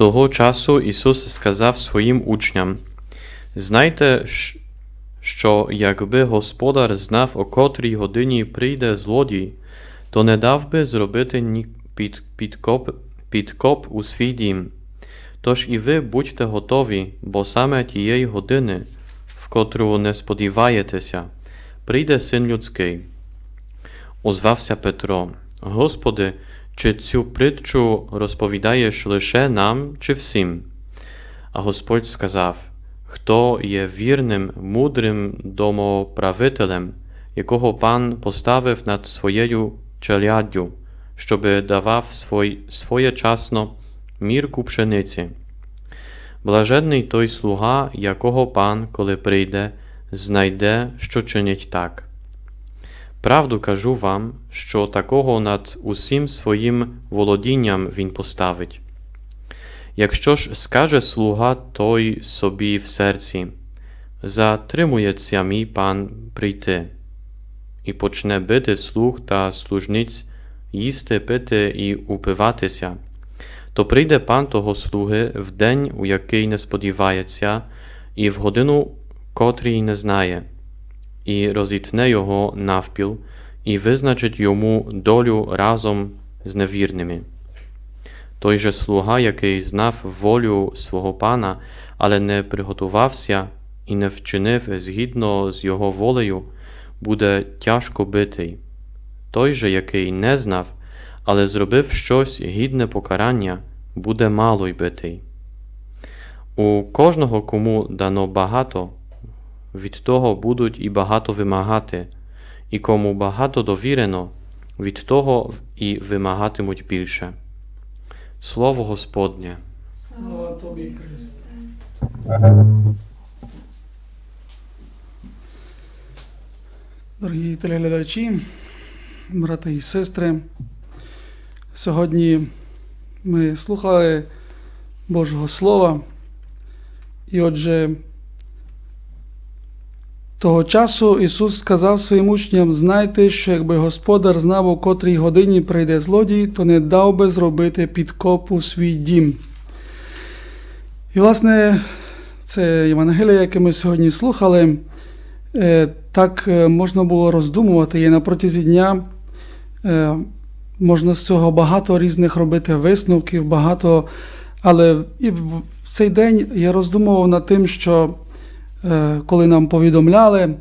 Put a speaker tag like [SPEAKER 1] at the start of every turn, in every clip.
[SPEAKER 1] Того часу Ісус сказав своїм учням: Знайте, що якби господар знав, о котрій годині прийде злодій, то не дав би зробити ні під, підкоп, підкоп у свій дім. Тож і ви будьте готові, бо саме тієї години, в котру не сподіваєтеся, прийде син людський. Озвався Петро: Господи, чи цю притчу розповідаєш лише нам чи всім? А Господь сказав: Хто є вірним, мудрим домоправителем, якого пан поставив над своєю челяддю, щоби давав свой, своєчасно мірку пшениці. Блаженний той слуга, якого пан, коли прийде, знайде, що чинить так. Правду кажу вам, що такого над усім своїм володінням він поставить. Якщо ж скаже слуга той собі в серці, затримується мій пан прийти, і почне бити слуг та служниць, їсти, пити і упиватися, то прийде пан того слуги в день, у який не сподівається, і в годину, котрій не знає, і розітне його навпіл, і визначить йому долю разом з невірними. Той же слуга, який знав волю свого пана, але не приготувався і не вчинив згідно з його волею, буде тяжко битий. Той же, який не знав, але зробив щось гідне покарання, буде мало й битий. У кожного, кому дано багато, від того будуть і багато вимагати, і кому багато довірено, від того і вимагатимуть більше. Слово Господнє.
[SPEAKER 2] Слава тобі, Христе. Дорогі телеглядачі, брати і сестри, сьогодні ми слухали Божого Слова. І отже, того часу Ісус сказав своїм учням: знайте, що якби господар знав, у котрій годині прийде злодій, то не дав би зробити підкоп у свій дім. І, власне, це Євангеліє, яке ми сьогодні слухали, е, так е, можна було роздумувати, і на протязі дня е, можна з цього багато різних робити висновків, багато. Але і в цей день я роздумував над тим, що коли нам повідомляли,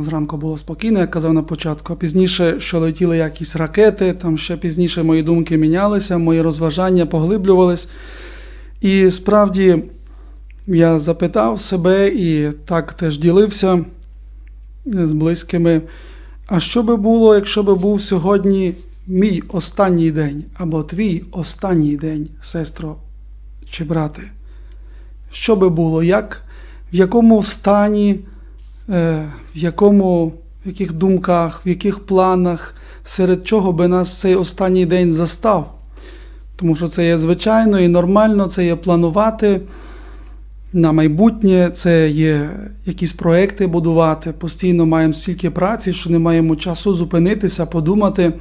[SPEAKER 2] зранку було спокійно, як казав на початку, а пізніше, що летіли якісь ракети, там ще пізніше мої думки мінялися, мої розважання поглиблювались. І справді я запитав себе і так теж ділився з близькими. А що би було, якщо би був сьогодні мій останній день або твій останній день, сестро чи брате? Що би було? Як, В якому стані, е, в якому, в яких думках, в яких планах, серед чого би нас цей останній день застав? Тому що це є звичайно і нормально, це є планувати на майбутнє, це є якісь проекти будувати. Постійно маємо стільки праці, що не маємо часу зупинитися, подумати,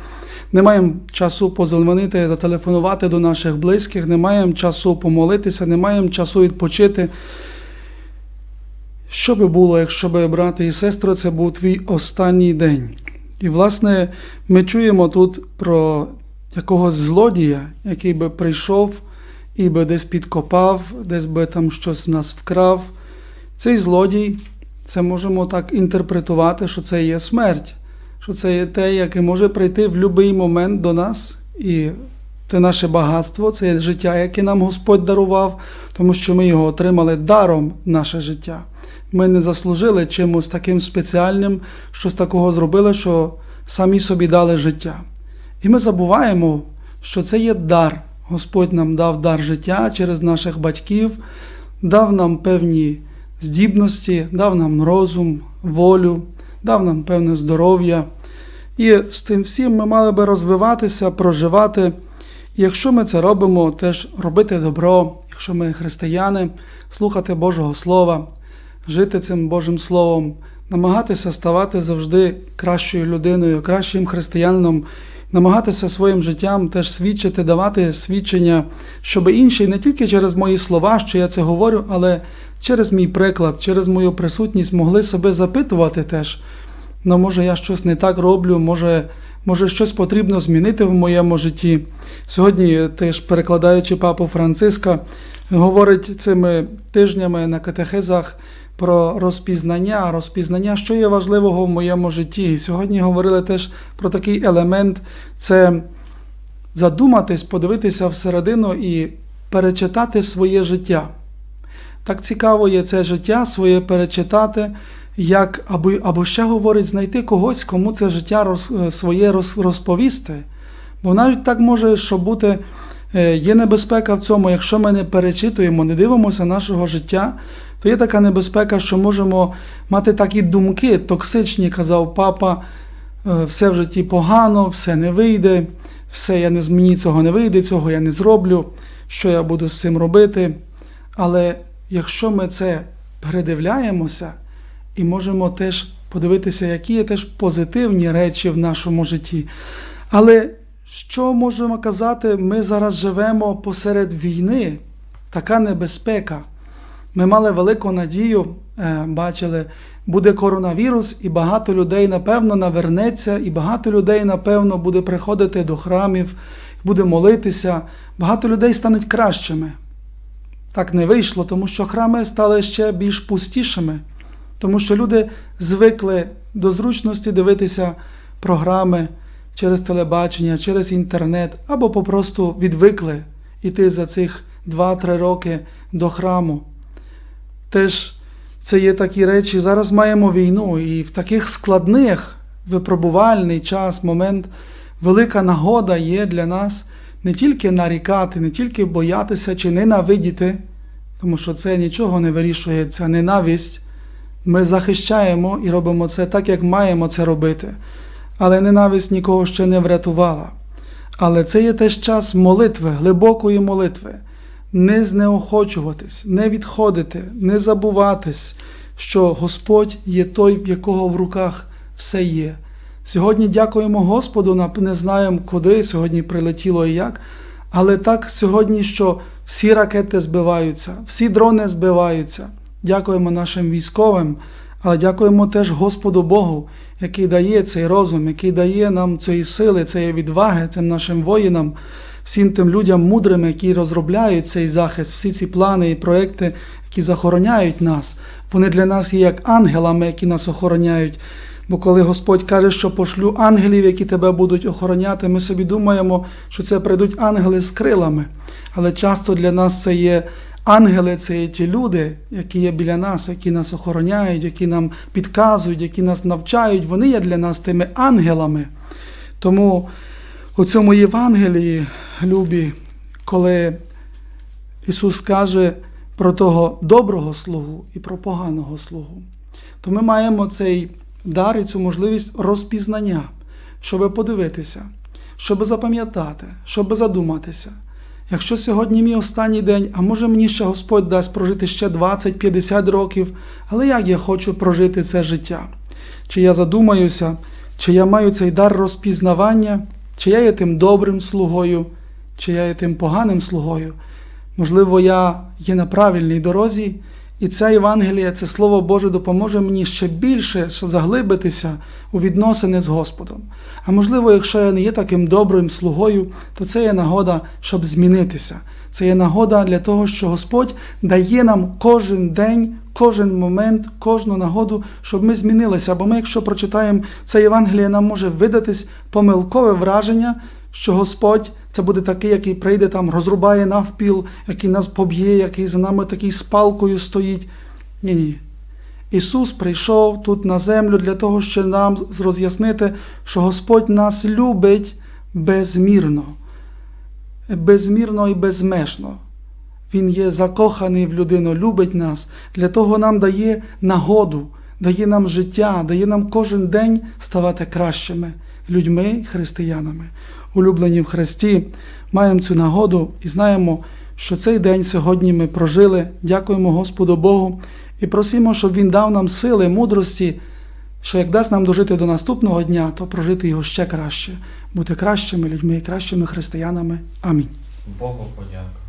[SPEAKER 2] не маємо часу позвонити, зателефонувати до наших близьких, не маємо часу помолитися, не маємо часу відпочити. Що би було, якщо би, брати і сестри, це був твій останній день? І, власне, ми чуємо тут про якогось злодія, який би прийшов і би десь підкопав, десь би там щось з нас вкрав. Цей злодій, це можемо так інтерпретувати, що це є смерть, що це є те, яке може прийти в будь-який момент до нас. І це наше багатство, це життя, яке нам Господь дарував, тому що ми його отримали даром наше життя. Ми не заслужили чимось таким спеціальним, щось такого зробили, що самі собі дали життя. І ми забуваємо, що це є дар. Господь нам дав дар життя через наших батьків, дав нам певні здібності, дав нам розум, волю, дав нам певне здоров'я. І з тим всім ми мали би розвиватися, проживати. Якщо ми це робимо, теж робити добро, якщо ми християни, слухати Божого Слова, жити цим Божим Словом, намагатися ставати завжди кращою людиною, кращим християнином, намагатися своїм життям теж свідчити, давати свідчення, щоб інші не тільки через мої слова, що я це говорю, але через мій приклад, через мою присутність могли себе запитувати теж. Ну, може, я щось не так роблю, може, може щось потрібно змінити в моєму житті. Сьогодні, теж перекладаючи папу Франциска, говорить цими тижнями на катехизах про розпізнання, розпізнання, що є важливого в моєму житті. І сьогодні говорили теж про такий елемент це задуматись, подивитися всередину і перечитати своє життя. Так цікаво є це життя своє перечитати, як або, або ще говорить, знайти когось, кому це життя роз, своє роз, розповісти. Бо навіть так може, що бути, е, є небезпека в цьому, якщо ми не перечитуємо, не дивимося нашого життя, то є така небезпека, що можемо мати такі думки, токсичні, казав папа, е, все в житті погано, все не вийде, все я не мені цього не вийде, цього я не зроблю, що я буду з цим робити. Але якщо ми це передивляємося і можемо теж подивитися, які є теж позитивні речі в нашому житті. Але що можемо казати, ми зараз живемо посеред війни, така небезпека. Ми мали велику надію, е, бачили, буде коронавірус, і багато людей, напевно, навернеться, і багато людей, напевно, буде приходити до храмів, буде молитися. Багато людей стануть кращими. Так не вийшло, тому що храми стали ще більш пустішими, тому що люди звикли до зручності дивитися програми через телебачення, через інтернет, або попросту відвикли йти за цих 2-3 роки до храму. Теж це є такі речі. Зараз маємо війну, і в таких складних випробувальний час, момент, велика нагода є для нас не тільки нарікати, не тільки боятися чи ненавидіти, тому що це нічого не вирішує, ця ненависть. Ми захищаємо і робимо це так, як маємо це робити. Але ненависть нікого ще не врятувала. Але це є теж час молитви, глибокої молитви. Не знеохочуватись, не відходити, не забуватись, що Господь є той, в якого в руках все є. Сьогодні дякуємо Господу, не знаємо, куди сьогодні прилетіло і як, але так сьогодні, що всі ракети збиваються, всі дрони збиваються. Дякуємо нашим військовим, але дякуємо теж Господу Богу, який дає цей розум, який дає нам цієї сили, цієї відваги, цим нашим воїнам, всім тим людям мудрим, які розробляють цей захист, всі ці плани і проекти, які захороняють нас. Вони для нас є як ангелами, які нас охороняють. Бо коли Господь каже, що пошлю ангелів, які тебе будуть охороняти, ми собі думаємо, що це прийдуть ангели з крилами. Але часто для нас це є ангели, це є ті люди, які є біля нас, які нас охороняють, які нам підказують, які нас навчають. Вони є для нас тими ангелами. Тому у цьому Євангелії, любі, коли Ісус каже про того доброго слугу і про поганого слугу, то ми маємо цей дар і цю можливість розпізнання, щоб подивитися, щоб запам'ятати, щоб задуматися. Якщо сьогодні мій останній день, а може мені ще Господь дасть прожити ще 20-50 років, але як я хочу прожити це життя? Чи я задумаюся, чи я маю цей дар розпізнавання, чи я є тим добрим слугою, чи я є тим поганим слугою? Можливо, я є на правильній дорозі, і ця Євангелія, це Слово Боже допоможе мені ще більше ще заглибитися у відносини з Господом. А можливо, якщо я не є таким добрим слугою, то це є нагода, щоб змінитися. Це є нагода для того, що Господь дає нам кожен день, кожен момент, кожну нагоду, щоб ми змінилися. Бо ми, якщо прочитаємо це Євангеліє, нам може видатись помилкове враження, що Господь це буде такий, який прийде там, розрубає навпіл, який нас поб'є, який за нами такий з палкою стоїть. Ні, ні. Ісус прийшов тут на землю для того, щоб нам роз'яснити, що Господь нас любить безмірно, безмірно і безмежно. Він є закоханий в людину, любить нас, для того нам дає нагоду, дає нам життя, дає нам кожен день ставати кращими людьми, християнами. Улюблені в Христі, маємо цю нагоду і знаємо, що цей день сьогодні ми прожили. Дякуємо Господу Богу і просимо, щоб Він дав нам сили, мудрості що як дасть нам дожити до наступного дня, то прожити його ще краще, бути кращими людьми, кращими християнами. Амінь.
[SPEAKER 1] Богу подяка.